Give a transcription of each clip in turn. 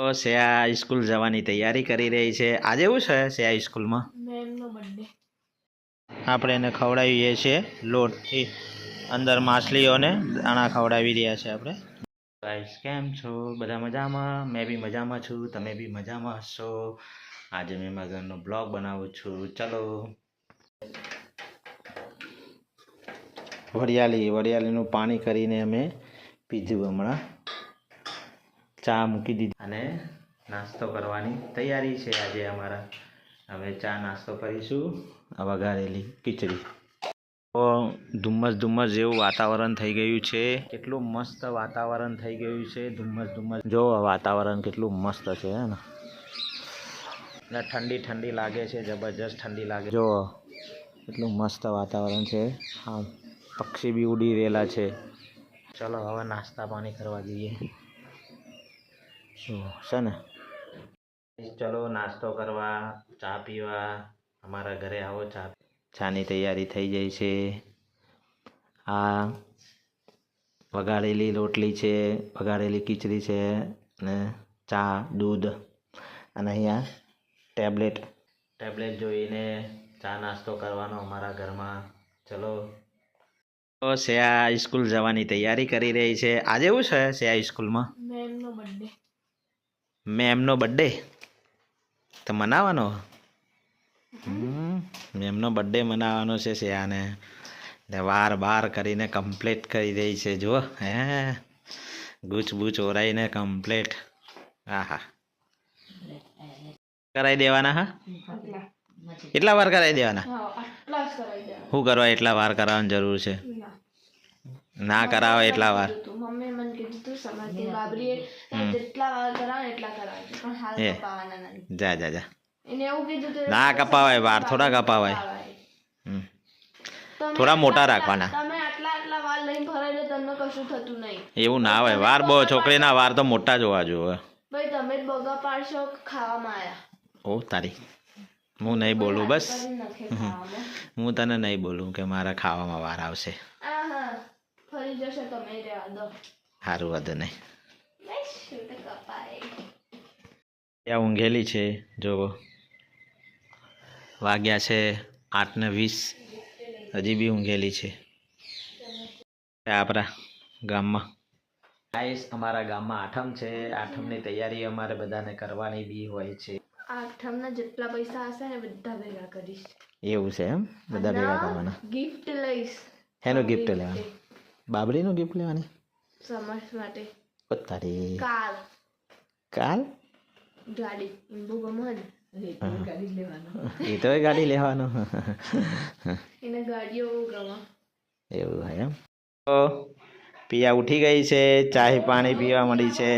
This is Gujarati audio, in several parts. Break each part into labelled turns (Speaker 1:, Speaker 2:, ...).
Speaker 1: તો શ્રેયા સ્કૂલ જવાની તૈયારી કરી રહી છે. આજે એવું છે શ્રેયા સ્કૂલમાં આપણે એને ખવડાવીએ છીએ લોટ એ અંદર માછલીઓને દાણા ખવડાવી રહ્યા છે આપણે. ગાઈસ કેમ છો? બધા મજામાં? મેં બી મજામાં છું. તમે બી મજામાં હશો? આજે મેં મારા ઘરનો બ્લોગ બનાવું છું. ચલો. વરિયાળી વરિયાળીનું પાણી કરીને અમે પીધું હમણાં. ચા મૂકી દીધી. અને નાસ્તો કરવાની તૈયારી છે આજે અમારા. હવે ચા નાસ્તો કરીશું. વઘારેલી ખીચડી. તો ધુમ્મસ ધુમ્મસ જેવું વાતાવરણ થઈ ગયું છે. કેટલું મસ્ત વાતાવરણ થઈ ગયું છે. ધુમ્મસ ધુમ્મસ. જો વાતાવરણ કેટલું મસ્ત છે, હે ને. ઠંડી ઠંડી લાગે છે, જબરજસ્ત ઠંડી લાગે જો કેટલું મસ્ત વાતાવરણ છે. હા પક્ષી બી ઉડી રહેલા છે. ચલો હવે નાસ્તા પાણી કરવા જઈએ. છે ને ચલો નાસ્તો કરવા ચા પીવા અમારા ઘરે આવો ચા ચાની તૈયારી થઈ જાય છે. આ વઘારેલી રોટલી છે વઘારેલી ખીચડી છે ને ચા દૂધ અને અહીંયા ટેબ્લેટ. ટેબ્લેટ જોઈને ચા નાસ્તો કરવાનો અમારા ઘરમાં. ચલો. તો શ્રેયા સ્કૂલ જવાની તૈયારી કરી રહી છે. આજે એવું છે શ્રેયા સ્કૂલમાં?
Speaker 2: મેમનો બર્થડે.
Speaker 1: મેમનો બર્થડે તો મનાવવાનો? મેમનો બર્થડે મનાવવાનો છે શ્રેયાને ને વાર બાર કરીને કમ્પ્લીટ કરી દઈ છે જુઓ. હે ગૂચ બૂચ ઓરાઈને કમ્પ્લીટ હા? હા કરાવી દેવાના? હા એટલા વાર કરાવી દેવાના. શું કરવા એટલા વાર કરાવવાની જરૂર છે?
Speaker 2: ના
Speaker 1: કરાવે એટલા વાર.
Speaker 2: કીધું તું. મમ્મીએ મને કીધું તું સમાજની બાબરીએ જેટલા વાર કરાવે એટલા કરાવજો પણ હાલ કપાવાના નથી.
Speaker 1: જા જા જા.
Speaker 2: એને એવું કીધું તું
Speaker 1: ના કપાવાય વાર થોડા કપાવાય. થોડા મોટા રાખવાના.
Speaker 2: તમે આટલા આટલા વાર લઈને ફરાય તો તમને કશું થતું નહીં.
Speaker 1: એવું ના હોય વાર બહુ છોકરીના વાર તો મોટા જોવા જોઈએ
Speaker 2: ભાઈ તમે જ બગા પાડશો ખાવામાં આવ્યા
Speaker 1: ઓ તારી. હું નહીં બોલું બસ. હું તને નહીં બોલું કે મારા ખાવામાં વાર આવશે.
Speaker 2: ફરી જશે તમે રહેવા દો.
Speaker 1: સારું વાંધો નહીં. ત્યાં ઊંઘેલી છે જોવો. વાગ્યા છે આઠ ને વીસ. હજી બી ઊંઘેલી છે. આપણા ગામમાં. ગાઈસ અમારા ગામમાં આઠમ છે. આઠમની તૈયારી અમારે બધાને કરવાની બી હોય છે.
Speaker 2: આઠમના જેટલા પૈસા હશે ને બધા ભેગા કરીશ.
Speaker 1: એવું છે એમ? બધા ભેગા કરવાના.
Speaker 2: ગિફ્ટ લઈશ.
Speaker 1: એનું ગિફ્ટ લેવાનું? બાબરીનું ગિફ્ટ લેવાની?
Speaker 2: સમાજ માટે.
Speaker 1: ઓ તારી
Speaker 2: કાર
Speaker 1: કાલ?
Speaker 2: ગાડી. ઇમ્બુ ગાડી લેવાનો.
Speaker 1: એ તો ગાડી લેવાનો.
Speaker 2: એને ગાડીઓ બહુ ગમે.
Speaker 1: એવું હોય એમ. તો પિયા ઉઠી ગઈ છે ચાય પાણી પીવા મળી છે.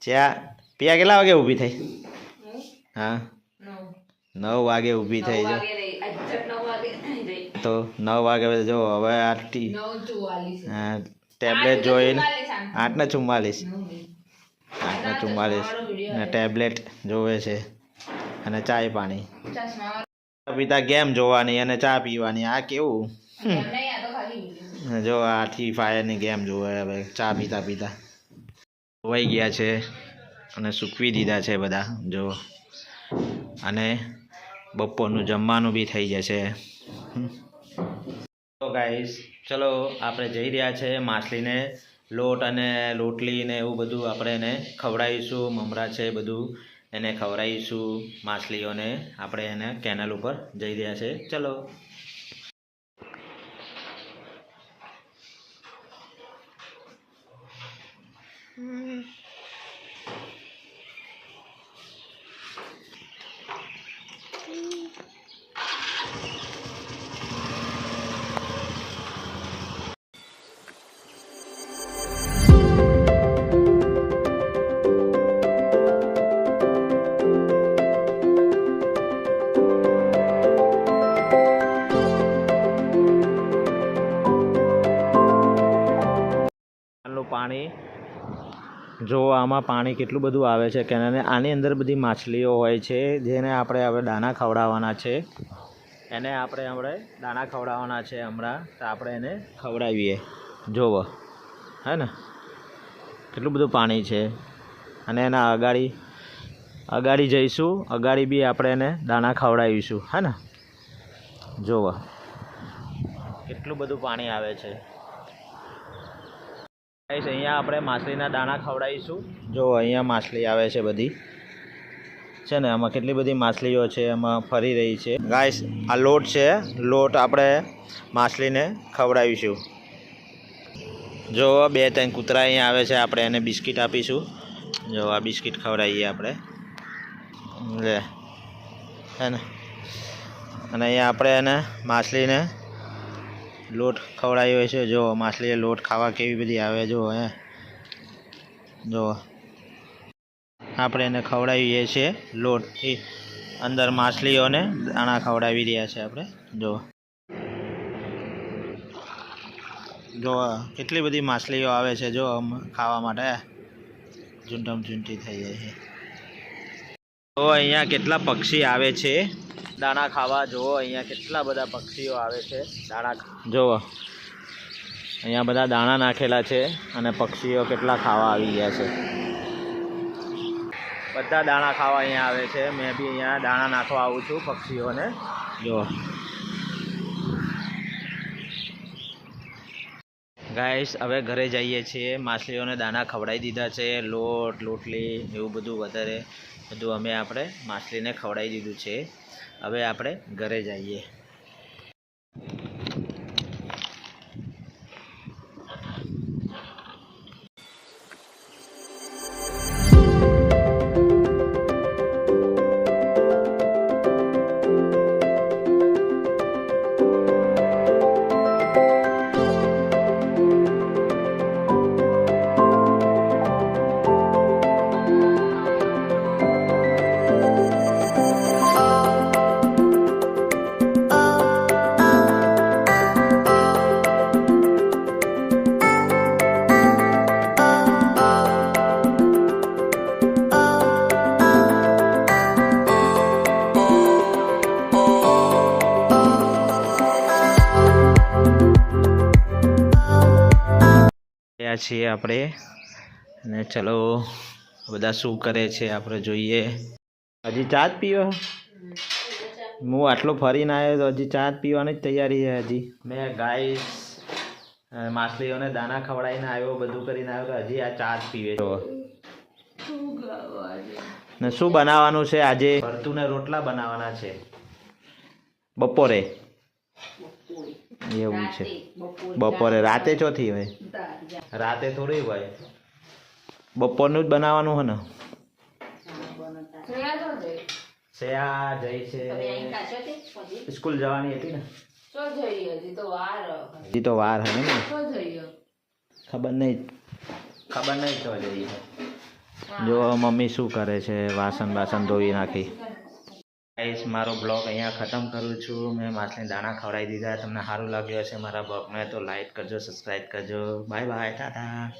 Speaker 1: ચા પિયા કેટલા વાગે ઊભી થઈ? હા? નવ. વાગે ઊભી થઈ જો. તો નવ વાગે જો હવે આટલી હા, ટેબ્લેટ જોઈને આઠ ને ચુમ્માલીસ આઠ ને ચુમ્માલીસ. ને ટેબ્લેટ જોવે છે અને ચાય પાણી. પીતા ગેમ જોવાની અને ચા પીવાની? આ કેવું? જો આ ફ્રી ફાયરની ગેમ જોવે હવે ચા પીતા પીતા. ધોવાઈ ગયા છે અને સૂકવી દીધા છે બધા જો. અને બપોરનું જમવાનું બી થઈ જશે. તો ગાઈસ ચલો આપણે જઈ રહ્યા છે માછલીને લોટ અને લોટલી ને એવું બધું આપણે એને ખવડાવીશું, મમરા છે બધું એને ખવડાવીશું, માછલીઓને આપણે એને કેનલ ઉપર જઈ રહ્યા છે. ચલો. પાણી. જો આમાં પાણી કેટલું બધું આવે છે, કે આની અંદર બધી માછલીઓ હોય છે, જેને આપણે હવે દાણા ખવડાવવાના છે. એને આપણે આપણે દાણા ખવડાવવાના છે હમણાં, તો આપણે એને ખવડાવીએ. જોવો. હે ને? કેટલું બધું પાણી છે. અને એના અગાડી અગાડી જઈશું, અગાડી બી આપણે એને દાણા ખવડાવીશું. હે ને? જોવો. કેટલું બધું પાણી આવે છે. અહીંયા આપણે માછલીના દાણા ખવડાવીશું. જો અહીંયા માછલી આવે છે બધી. છે ને, આમાં કેટલી બધી માછલીઓ છે એમાં ફરી રહી છે. ગાઈસ, આ લોટ છે, લોટ આપણે માછલીને ખવડાવીશું. જો, બે ત્રણ કૂતરા અહીંયા આવે છે, આપણે એને બિસ્કિટ આપીશું. જો, આ બિસ્કિટ ખવડાવીએ આપણે. લે. હે ને. અને અહીંયા આપણે એને માછલીને લોટ ખવડાવ્યો છે જો માછલીએ લોટ ખાવા કેવી બધી આવે જો, હે. જો. આપણે એને ખવડાવીએ છીએ લોટ. એ અંદર માછલીઓને દાણા ખવડાવી રહ્યા છે આપણે. જો. જો, કેટલી બધી માછલીઓ આવે છે જો ખાવા માટે. ઝૂંટમ ઝૂંટી થઈ જાય છે. તો અહીંયા કેટલા પક્ષી આવે છે? દાણા ખાવા જુઓ અહીંયા કેટલા બધા પક્ષીઓ આવે છે દાણા જુઓ. અહીંયા બધા દાણા નાખેલા છે અને પક્ષીઓ કેટલા ખાવા આવી ગયા છે. બધા દાણા ખાવા અહીંયા આવે છે. મેં બી અહીંયા દાણા નાખવા આવું છું પક્ષીઓને. જુઓ. ગાઈસ હવે ઘરે જઈએ છીએ. માછલીઓને દાણા ખવડાવી દીધા છે. લોટ લોટલી એવું બધું વધારે બધું અમે આપણે માછલીને ખવડાવી દીધું છે. હવે આપણે ઘરે જઈએ. ગયા છીએ આપણે. અને ચલો બધા શું કરે છે આપણે જોઈએ. હજી ચા જ પીવો હું આટલો ફરીને આવ્યો તો હજી ચા જ પીવાની જ તૈયારી છે હજી. મેં ગાય માછલીઓને દાણા ખવડાવીને આવ્યો બધું કરીને આવ્યો તો હજી આ ચા જ પીવે છે. ને શું બનાવવાનું છે આજે? ભરતું ને રોટલા બનાવવાના છે. બપોરે. એવું છે. બપોરે રાતે ચોથી હોય? રાતે થોડી હોય. બપોરનું જ બનાવવાનું હોય ને? શ્રેયા જઈ. છે. સ્કૂલ જવાની હતી ને? હજી તો વાર હે ને? ખબર નહીં. ખબર નહીં તો જઈએ. જો મમ્મી શું કરે છે વાસણ બાસણ ધોઈ નાખી. ગાઈસ મારો બ્લોગ અહીંયા ખતમ કરું છું. મેં માછલી દાણા ખવડાવી દીધા. તમને સારું લાગ્યું હશે મારા બ્લોગને તો લાઈક કરજો સબસ્ક્રાઈબ કરજો. Bye bye tata.